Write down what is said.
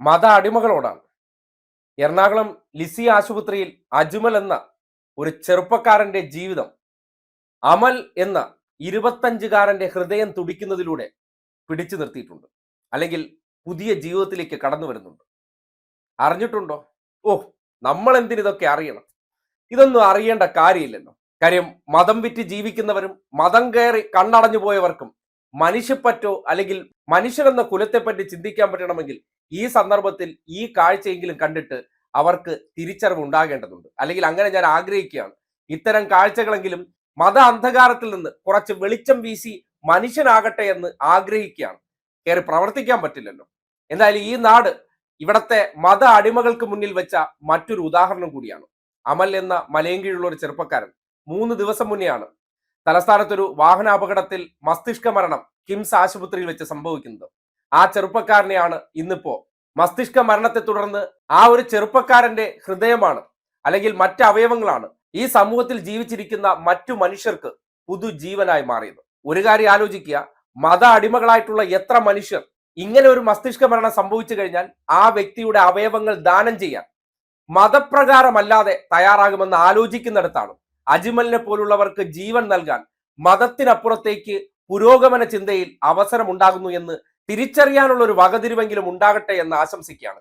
മത അടിമകളോടാണ്. എറണാകുളം ലിസി ആശുപത്രിയിൽ അജ്മൽ എന്ന ഒരു ചെറുപ്പക്കാരന്റെ ജീവിതം അമൽ എന്ന ഇരുപത്തഞ്ചുകാരന്റെ ഹൃദയം തുടിക്കുന്നതിലൂടെ പിടിച്ചു നിർത്തിയിട്ടുണ്ട്. അല്ലെങ്കിൽ പുതിയ ജീവിതത്തിലേക്ക് കടന്നു വരുന്നുണ്ട്. അറിഞ്ഞിട്ടുണ്ടോ? ഓ നമ്മൾ എന്തിനിതൊക്കെ അറിയണം? ഇതൊന്നും അറിയേണ്ട കാര്യമില്ലല്ലോ. കാര്യം മതം വിറ്റ് ജീവിക്കുന്നവരും മതം കയറി കണ്ണടഞ്ഞു പോയവർക്കും മനുഷ്യപ്പറ്റോ അല്ലെങ്കിൽ മനുഷ്യരെന്ന കുലത്തെപ്പറ്റി ചിന്തിക്കാൻ പറ്റണമെങ്കിൽ ഈ സന്ദർഭത്തിൽ ഈ കാഴ്ചയെങ്കിലും കണ്ടിട്ട് അവർക്ക് തിരിച്ചറിവ് ഉണ്ടാകേണ്ടതുണ്ട് അല്ലെങ്കിൽ അങ്ങനെ ഞാൻ ആഗ്രഹിക്കുകയാണ്. ഇത്തരം കാഴ്ചകളെങ്കിലും മത അന്ധകാരത്തിൽ നിന്ന് കുറച്ച് വെളിച്ചം വീശി മനുഷ്യനാകട്ടെ എന്ന് ആഗ്രഹിക്കുകയാണ്. കയറി പ്രവർത്തിക്കാൻ പറ്റില്ലല്ലോ. എന്തായാലും ഈ നാട് ഇവിടത്തെ മത അടിമകൾക്ക് മുന്നിൽ വെച്ച മറ്റൊരു ഉദാഹരണം കൂടിയാണ്. അമൽ എന്ന മലയങ്കീഴുള്ള ഒരു ചെറുപ്പക്കാരൻ മൂന്ന് ദിവസം മുന്നെയാണ് തലസ്ഥാനത്തൊരു വാഹനാപകടത്തിൽ മസ്തിഷ്ക മരണം കിംസ് ആശുപത്രിയിൽ വെച്ച് സംഭവിക്കുന്നത്. ആ ചെറുപ്പക്കാരനെയാണ് ഇന്നിപ്പോ. മസ്തിഷ്ക മരണത്തെ തുടർന്ന് ആ ഒരു ചെറുപ്പക്കാരന്റെ ഹൃദയമാണ് അല്ലെങ്കിൽ മറ്റ് അവയവങ്ങളാണ് ഈ സമൂഹത്തിൽ ജീവിച്ചിരിക്കുന്ന മറ്റു മനുഷ്യർക്ക് പുതുജീവനായി മാറിയത്. ഒരു കാര്യം ആലോചിക്കുക മത അടിമകളായിട്ടുള്ള എത്ര മനുഷ്യർ ഇങ്ങനെ ഒരു മസ്തിഷ്ക മരണം സംഭവിച്ചു കഴിഞ്ഞാൽ ആ വ്യക്തിയുടെ അവയവങ്ങൾ ദാനം ചെയ്യാൻ മതപ്രകാരമല്ലാതെ തയ്യാറാകുമെന്ന് ആലോചിക്കുന്നിടത്താണ് അജ്മലിനെ പോലുള്ളവർക്ക് ജീവൻ നൽകാൻ മതത്തിനപ്പുറത്തേക്ക് പുരോഗമന ചിന്തയിൽ അവസരമുണ്ടാകുന്നു എന്ന് തിരിച്ചറിയാനുള്ള ഒരു വകതിരിവെങ്കിലും ഉണ്ടാകട്ടെ എന്ന് ആശംസിക്കുകയാണ്.